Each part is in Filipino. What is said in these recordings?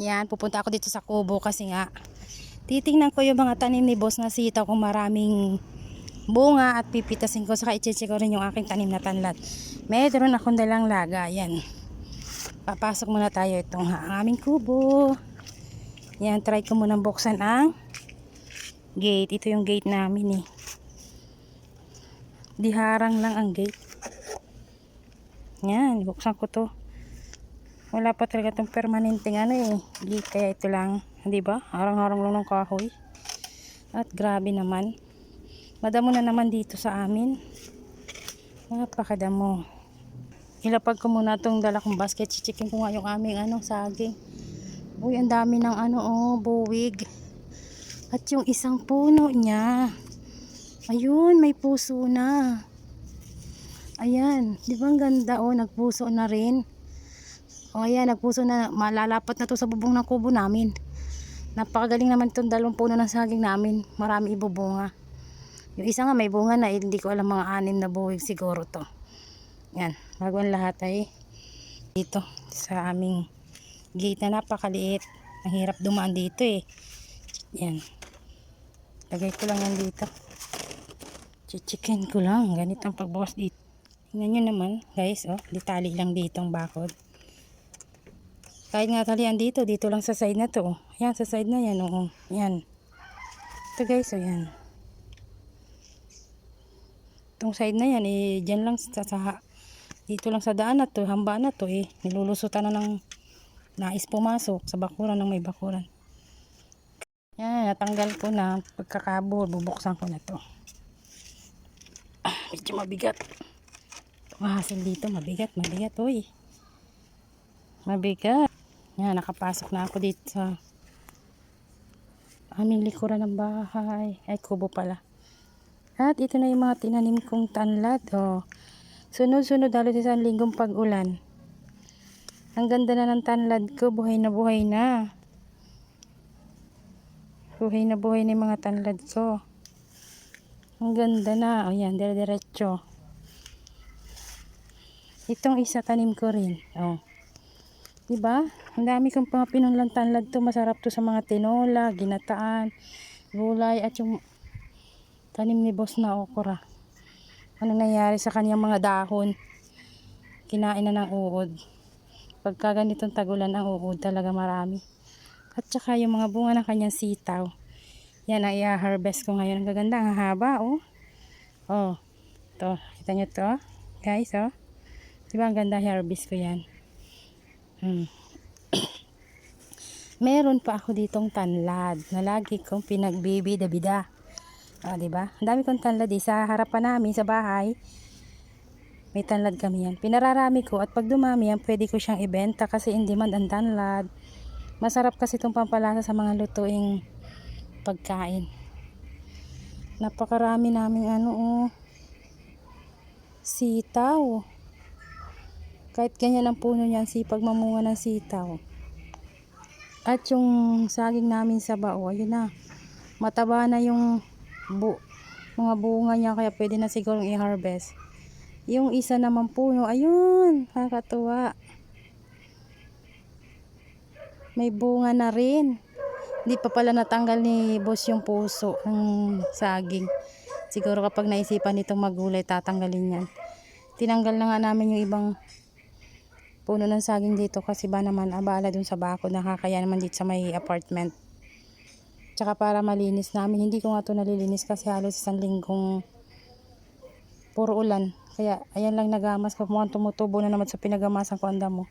Yan, pupunta ako dito sa kubo kasi nga titingnan ko yung mga tanim ni boss na sitaw kung maraming bunga at pipitasin ko saka i-check ko rin yung aking tanim na tanlat. Meron akong dalang laga. Yan. Papasok muna tayo itong ha- ang aming kubo. Yan, try ko muna buksan ang gate. Ito yung gate namin eh. Di harang lang ang gate. Yan, buksan ko to. Wala pa talaga itong permanenteng ano eh. Gate kaya ito lang. Di ba? Harang-harang lang ng kahoy. At grabe naman. Madamo na naman dito sa amin. Napakadamo. Ilapag ko muna itong dala kong basket. Chichikin ko nga yung aming ano, saging. Uy, ang dami ng ano, oh, buwig. At yung isang puno niya. Ayun, may puso na. Ayan, di ba ang ganda, oh, nagpuso na rin. O ayan, nagpuso na, malalapat na to sa bubong ng kubo namin. Napakagaling naman itong dalawang puno ng saging namin. Marami ibubunga. Yung isa nga may bunga na, eh, hindi ko alam mga anim na buwig siguro to. Yan, bago ang lahat ay dito sa aming gate na napakaliit. Ang hirap dumaan dito eh. Yan. Lagay ko lang yan dito. Chichikin ko lang. Ganito ang pagbukas dito. Tingnan nyo naman, guys, oh. Litali lang dito ang bakod. Kahit nga talian dito, dito lang sa side na to. Yan, sa side na yan, oo. Yan. Ito guys, oh, yan. Itong side na yan, eh, dyan lang sa, sa dito lang sa daan na to, hamba na to, eh. Nilulusutan na ng nais pumasok sa bakuran ng may bakuran. Yan, natanggal ko na. Pagkakabor, bubuksan ko na to. Ah, medyo mabigat. Mahasil dito, mabigat, mabigat, uy. Mabigat. Yan, nakapasok na ako dito sa aming likuran ng bahay. Ay, kubo pala. At ito na yung mga tinanim kong tanlad. Oh. Sunod-sunod halos isang linggong pag-ulan. Ang ganda na ng tanlad ko. Buhay na buhay na. Buhay na buhay na yung mga tanlad ko. Ang ganda na. O yan, dire-diretso. Itong isa tanim ko rin. Oh. Diba? Ang dami kong mga pinunlang tanlad to. Masarap to sa mga tinola, ginataan, gulay, at yung tanim ni boss na okra. Ano nangyari sa kanyang mga dahon? Kinain na ng uod. Pagka ganitong tagulan ang uod talaga marami. At saka yung mga bunga ng kanyang sitaw. Yan ang i-harvest ko ngayon. Ang gaganda, ang haba, oh. Oh, to. Kita nyo to, guys, oh. Diba ang ganda harvest ko yan. Hmm. Meron pa ako ditong tanlad na lagi kong pinagbibida-bida. Ah, di ba? Ang dami kong tanlad eh. Sa harapan namin sa bahay, may tanlad kami yan. Pinararami ko at pag dumami yan, pwede ko siyang ibenta kasi in demand ang tanlad. Masarap kasi itong pampalasa sa mga lutuing pagkain. Napakarami namin ano oh. Sitaw. Kahit ganyan ang puno niyan, sipag mamunga ng sitaw. At yung saging namin sa bao, ayun na. Mataba na yung bu mga bunga niya kaya pwede na siguro i-harvest. Yung isa naman puno, ayun, nakakatuwa. May bunga na rin. Hindi pa pala natanggal ni boss yung puso ng saging. Siguro kapag naisipan nitong magulay, tatanggalin yan. Tinanggal na nga namin yung ibang puno ng saging dito kasi ba naman abala dun sa bako nakakaya naman dito sa may apartment. Tsaka para malinis namin hindi ko nga to nalilinis kasi halos isang linggong puro ulan. Kaya ayan lang nagamas ko mukhang tumutubo na naman sa pinagamasan ko ang damo.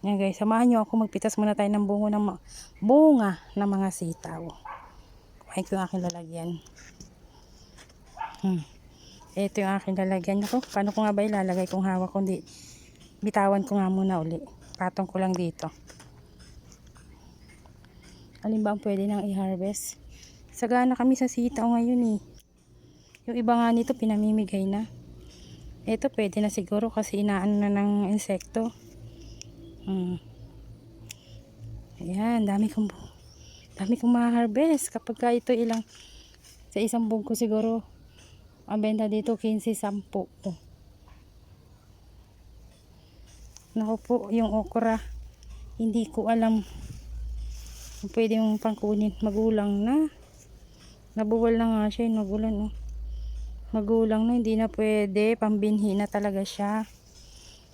Yan guys samahan nyo ako magpitas muna tayo ng bungo ng bunga ng mga sitaw. Kuhain ko yung aking lalagyan. Hmm. ito yung aking lalagyan. Ako paano ko nga ba ilalagay kung hawak kundi bitawan ko nga muna uli. Patong ko lang dito. Alin ba ang pwede nang i-harvest? Sagana kami sa sitaw ngayon eh. Yung iba nga nito pinamimigay na. Ito pwede na siguro kasi inaano na ng insekto. Hmm. ayan dami kong dami kong ma-harvest. Kapag ka ito ilang sa isang bugko siguro ang benta dito 15-10 oh. Naku po, yung okra, hindi ko alam Pwede mong pangkunin. Magulang na. Nabuwal na nga siya. eh, Magulan, oh. Magulang na. Hindi na pwede. Pambinhi na talaga siya.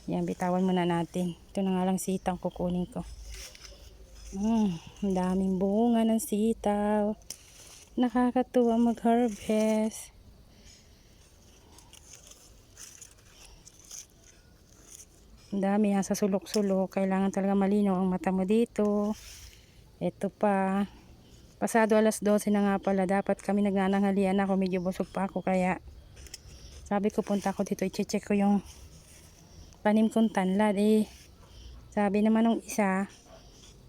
Yan, bitawan muna natin. Ito na nga lang sitang kukunin ko. Mm, daming bunga ng sitaw. Nakakatuwa mag-harvest. Ang dami ha, sa sulok-sulok. Kailangan talaga malinaw ang mata mo dito. Ito pa. Pasado alas 12 na nga pala. Dapat kami nagnananghalian ako. Medyo busog pa ako. Kaya sabi ko punta ako dito. I-check ko yung tanim kong tanlad. Eh, sabi naman ng isa,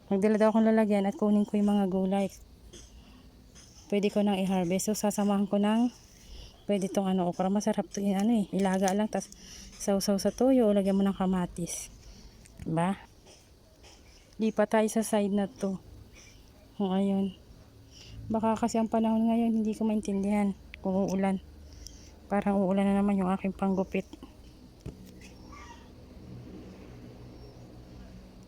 magdala daw akong lalagyan at kunin ko yung mga gulay. Pwede ko nang i-harvest. So, sasamahan ko ng pwede tong ano, okra. Masarap to yung ano eh. Ilaga lang. tas sausaw sa toyo. Lagyan mo ng kamatis. Diba? Lipat tayo sa side na to. O, ayun. Baka kasi ang panahon ngayon, hindi ko maintindihan kung uulan. Parang uulan na naman yung aking panggupit.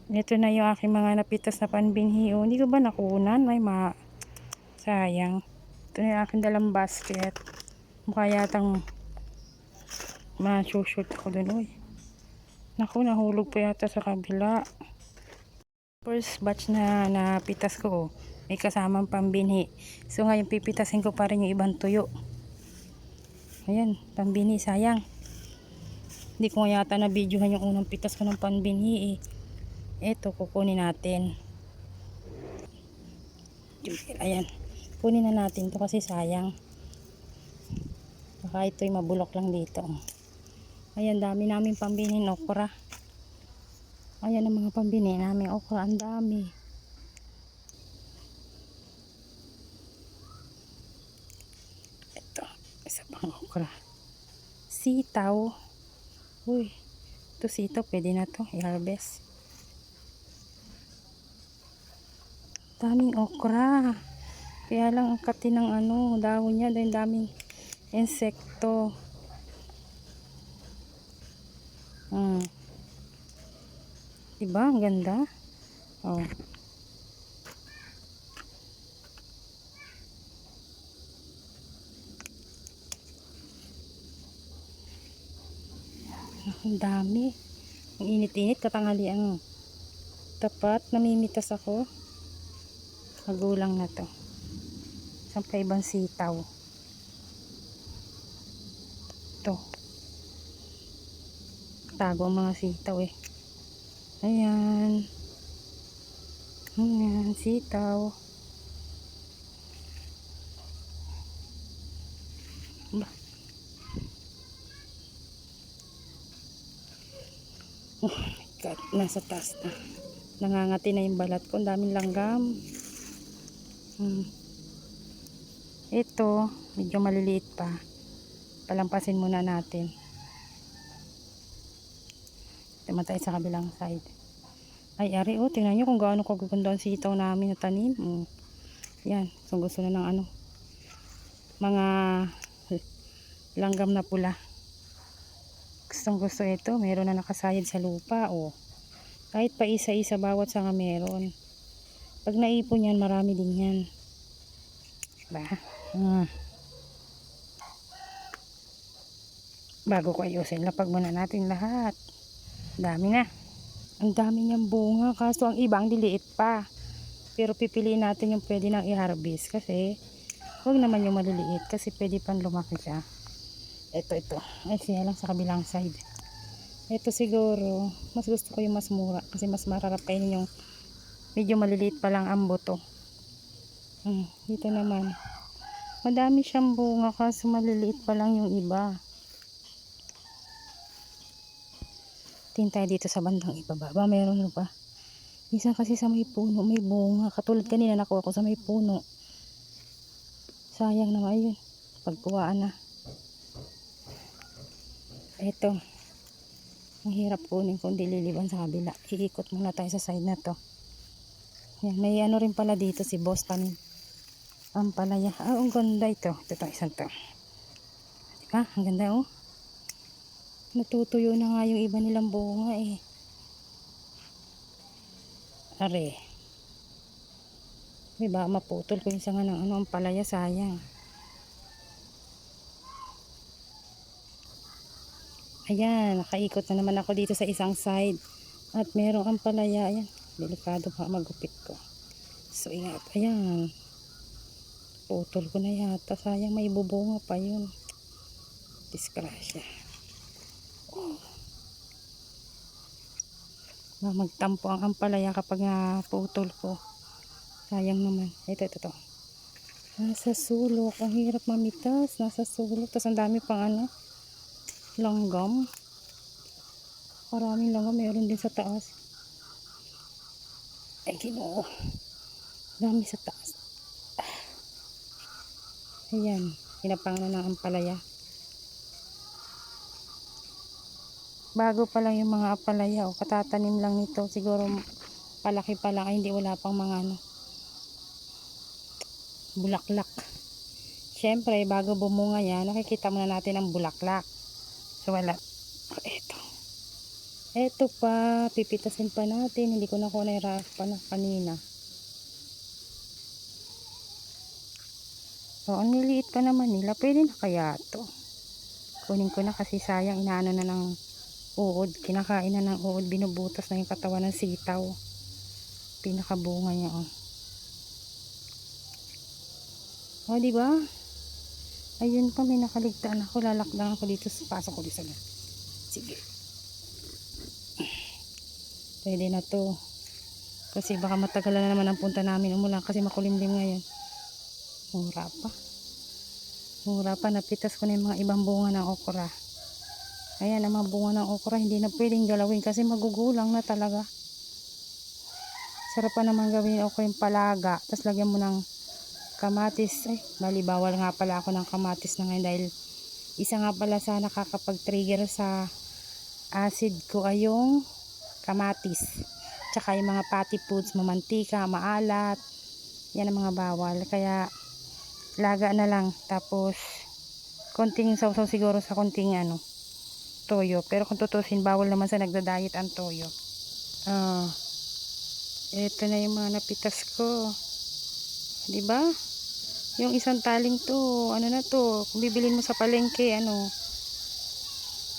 Ito na yung aking mga napitas na panbinhi. O, hindi ko ba nakunan? May ma... Sayang. Ito na yung aking dalang basket. Mukha yatang ma-shoot ako dun. Uy. Naku, nahulog pa yata sa kabila. First batch na napitas ko. May kasamang pambinhi. So ngayon pipitasin ko pa rin yung ibang tuyo. Ayan, pambinhi. Sayang. Hindi ko yata na videohan yung unang pitas ko ng pambinhi eh. Ito, kukunin natin. Ayan. Kunin na natin to kasi sayang. Baka ito'y mabulok lang dito. Ayan, dami namin pambinin okra. Ayan ang mga pambini namin okra. Ang dami. Ito, isa pang okra. Sitaw. Uy, ito sitaw. Pwede na to i-harvest. Daming okra. Kaya lang ang kati ng ano, dahon niya dahil daming insekto. Hmm. Diba? Ang ganda. Oh. Ang dami. Ang init-init. Katangali ang tapat. Namimitas ako. Magulang na to. Isang ibang sitaw. Ito. Tago ang mga sitaw eh. Ayan. Ayan, sitaw. Ba. Oh my God, nasa taas na. Nangangati na yung balat ko. Ang daming langgam. Hmm. Ito, medyo maliliit pa. Palampasin muna natin. Tama tayo sa kabilang side. Ay, ari, oh, tingnan nyo kung gaano kagaganda ang sitaw namin na tanim. Mm. Yan, so gusto na ng ano, mga langgam na pula. Gustong gusto ito, meron na nakasayad sa lupa, oh. Kahit pa isa-isa bawat sanga meron. Pag naipon yan, marami din yan. Diba? Hmm. Bago ko ayusin, lapag muna natin lahat. Dami na. Ang dami niyang bunga, kaso ang ibang diliit pa. Pero pipiliin natin yung pwede nang i-harvest kasi huwag naman yung maliliit kasi pwede pang lumaki siya. Ito, ito. Ay, siya lang sa kabilang side. Ito siguro, mas gusto ko yung mas mura kasi mas mararap kainin yung medyo maliliit pa lang ang buto. Hmm, dito naman. Madami siyang bunga kaso maliliit pa lang yung iba. Tingin tayo dito sa bandang ibaba. Ba, meron pa. Minsan kasi sa may puno, may bunga. Katulad kanina nakuha ko sa may puno. Sayang naman yun. Pagkuhaan na. Ito. Ang hirap kunin kung dililiban sa kabila. Iikot muna tayo sa side na to. Yan, may ano rin pala dito si Boston. Ang palaya. Ah, ang ganda ito. Ito itong isang to. Diba? Ang ganda oh. Natutuyo na nga yung iba nilang bunga eh. Are. Baka maputol ko yung isa nga ng ano, ang palaya, sayang. Ayan, nakaikot na naman ako dito sa isang side. At merong ang palaya, ayan. Delikado pa magupit ko. So, ingat. Ayan. Putol ko na yata. Sayang, may bubunga pa yun. Disgrasya. Magtampo ang ampalaya kapag nga putol ko. Sayang naman. Ito, ito, ito. Nasa sulok. Ang hirap mamitas. Nasa sulok. Tapos ang dami pang ano. Langgam. Maraming langgam. Meron din sa taas. Ay, ginoo. Dami sa taas. Ayan. Pinapangalan ng ampalaya. Bago pa lang yung mga apalaya. O, katatanim lang nito. Siguro palaki pa lang. Hindi wala pang mga ano bulaklak. Siyempre, bago bumunga yan, nakikita muna natin ang bulaklak. So, wala. Ito. Ito pa, pipitasin pa natin. Hindi ko na ko pa na kanina. So, ang niliit pa naman nila. Pwede na kaya to. Kunin ko na kasi sayang. Inaano na ng uod. Kinakain na ng uod. Binubutas na yung katawan ng sitaw. Pinakabunga niya, oh. O, di ba? Ayun pa, may nakaligtaan ako. Lalakdang ako dito. Pasok ko dito sa Sige. Pwede na to. Kasi baka matagal na naman ang punta namin umulan kasi makulimlim ngayon. Mura pa. Mura pa. Napitas ko na yung mga ibang bunga ng okra. Ayan, ang mga bunga ng okra hindi na pwedeng galawin kasi magugulang na talaga. Sarap pa naman gawin okra yung palaga. Tapos lagyan mo ng kamatis. Ay, bali bawal nga pala ako ng kamatis na ngayon dahil isa nga pala sa nakakapag-trigger sa acid ko ay yung kamatis. Tsaka yung mga fatty foods, mamantika, maalat. Yan ang mga bawal. Kaya laga na lang. Tapos konting sausaw siguro sa konting ano toyo. Pero kung tutusin, bawal naman sa nagda-diet ang toyo. Ah, ito na yung mga napitas ko. 'Di ba? Yung isang taling to, ano na to, kung bibilin mo sa palengke, ano,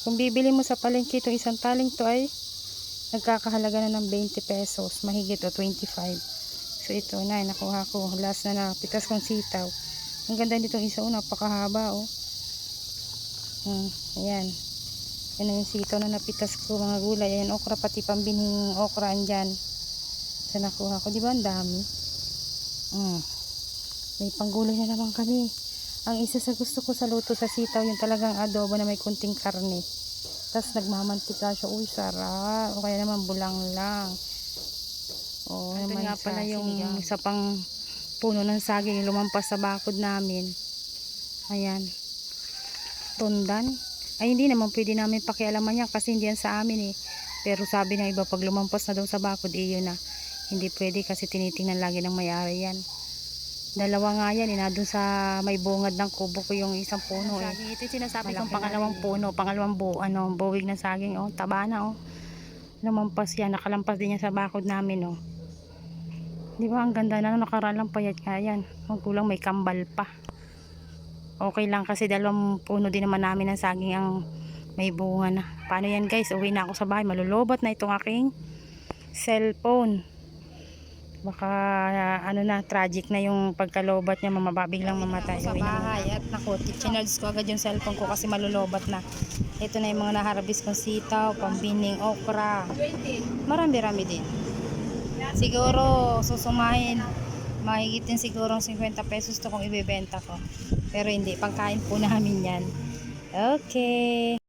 kung bibili mo sa palengke itong isang taling to ay nagkakahalaga na ng 20 pesos, mahigit o 25. So ito na, nakuha ko, last na napitas kong sitaw. Ang ganda nitong isa, oh, napakahaba, oh. Hmm, ayan. Yan yung sitaw na napitas ko, mga gulay. Ayan, okra, pati pambining okra andyan. Sa nakuha ko, di ba ang dami? Hmm. May panggulay na naman kami. Ang isa sa gusto ko sa luto sa sitaw, yung talagang adobo na may kunting karne. Tapos nagmamantika siya. Uy, sarap. O kaya naman bulang lang. O, Ito naman nga pala yung sinigang. isa pang puno ng saging lumampas sa bakod namin. Ayan. Tundan. Ay, hindi naman pwede namin pakialaman yan kasi hindi yan sa amin eh. Pero sabi ng iba, pag lumampas na daw sa bakod, eh yun na. Hindi pwede kasi tinitingnan lagi ng may-ari yan. Dalawa nga yan, inadun sa may bungad ng kubo ko yung isang puno eh. Saging, ito yung sinasabi kong pangalawang puno, pangalawang bu, ano, buwig ng saging, oh, taba na oh. Lumampas yan, nakalampas din yan sa bakod namin oh. Di ba, ang ganda na, nakaraan payat nga yan. Magkulang may kambal pa. Okay lang kasi dalawang puno din naman namin ng saging ang may bunga na. Paano yan guys, uwi na ako sa bahay, malulobot na itong aking cellphone. Baka uh, ano na tragic na yung pagkalobat niya. Mamababig lang mamatay. sa bahay at naku chinarge ko agad yung cellphone ko kasi malulobat na. Ito na yung mga naharabis kong sitaw pambining okra. Marami rami din. Siguro susumahin. Mahigit din siguro 50 pesos to kung ibebenta ko pero hindi pangkain po namin yan. Okay